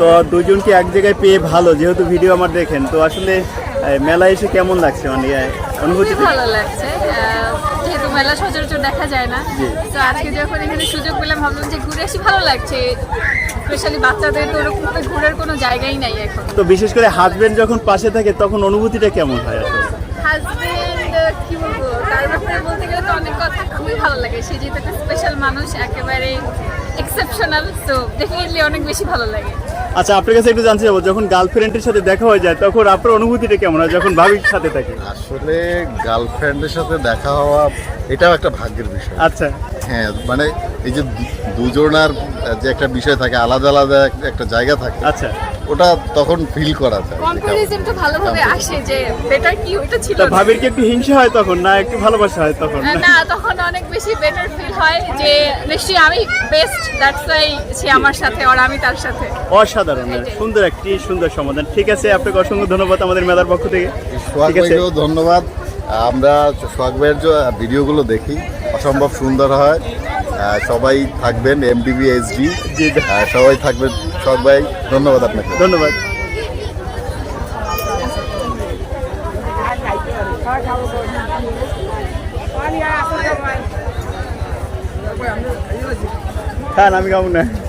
তো দুজনকে এক জায়গায় পেয়ে ভালো যেহেতু ভিডিও আমার দেখেন তো আসলে মেলায় এসে কেমন লাগছে? মানে অনুভূতি ভালো লাগছে যেহেতু মেলা সচরাচর দেখা যায় না তো আজকে যখন এখানে সুযোগ পেলাম ভাবলাম যে ঘুরে আসি ভালো লাগছে স্পেশালি বাচ্চাদের তো ওরকম ঘুরের কোনো জায়গাই নাই এখন। তো বিশেষ করে হাজবেন্ড যখন পাশে থাকে তখন অনুভূতিটা কেমন হয় আসলে? হাজবেন্ড কি বলব তার ব্যাপারে বলতে গেলে তো অনেক কথা খুবই ভালো লাগে। সে যেহেতু একটা স্পেশাল মানুষ একেবারে এক্সেপশনাল তো ডেফিনেটলি অনেক বেশি ভালো লাগে। আচ্ছা আপনার কাছে একটু জানতে চাবো যখন গার্লফ্রেন্ডের সাথে দেখা হয়ে যায় তখন আপনার অনুভূতিটা কেমন হয় যখন ভাবির সাথে থাকে? আসলে গার্লফ্রেন্ডের সাথে দেখা হওয়া এটাও একটা ভাগ্যের বিষয়। আচ্ছা। হ্যাঁ মানে এই যে দুজনার যে একটা বিষয় থাকে আলাদা আলাদা একটা জায়গা থাকে আচ্ছা। ওটা তখন ফিল করা যায়। কম্পারিজনটা ভালোভাবে আসে যে বেটার কি ওইটা ছিল ভাবির কি একটু হিংসা হয় তখন না একটু ভালোবাসা হয় তখন? না তখন অনেক বেশি বেটার ফিল হয় যে নিশ্চয়ই আমি বেস্ট দ্যাটস ওয়াই সে আমার সাথে আর আমি তার সাথে। অসাধারণ সুন্দর একটি সুন্দর সমাধান। ঠিক আছে আপনাকে অসংখ্য ধন্যবাদ আমাদের মেলার পক্ষ থেকে। ঠিক আছে। ধন্যবাদ। আমরা সোহাগ ভাইয়ের ভিডিওগুলো দেখি অসম্ভব সুন্দর হয়। সবাই থাকবেন এমডিবি এস জি। সবাই থাকবেন। সবাই ধন্যবাদ আপনাকে। ধন্যবাদ। হ্যাঁ আমি কেমন না।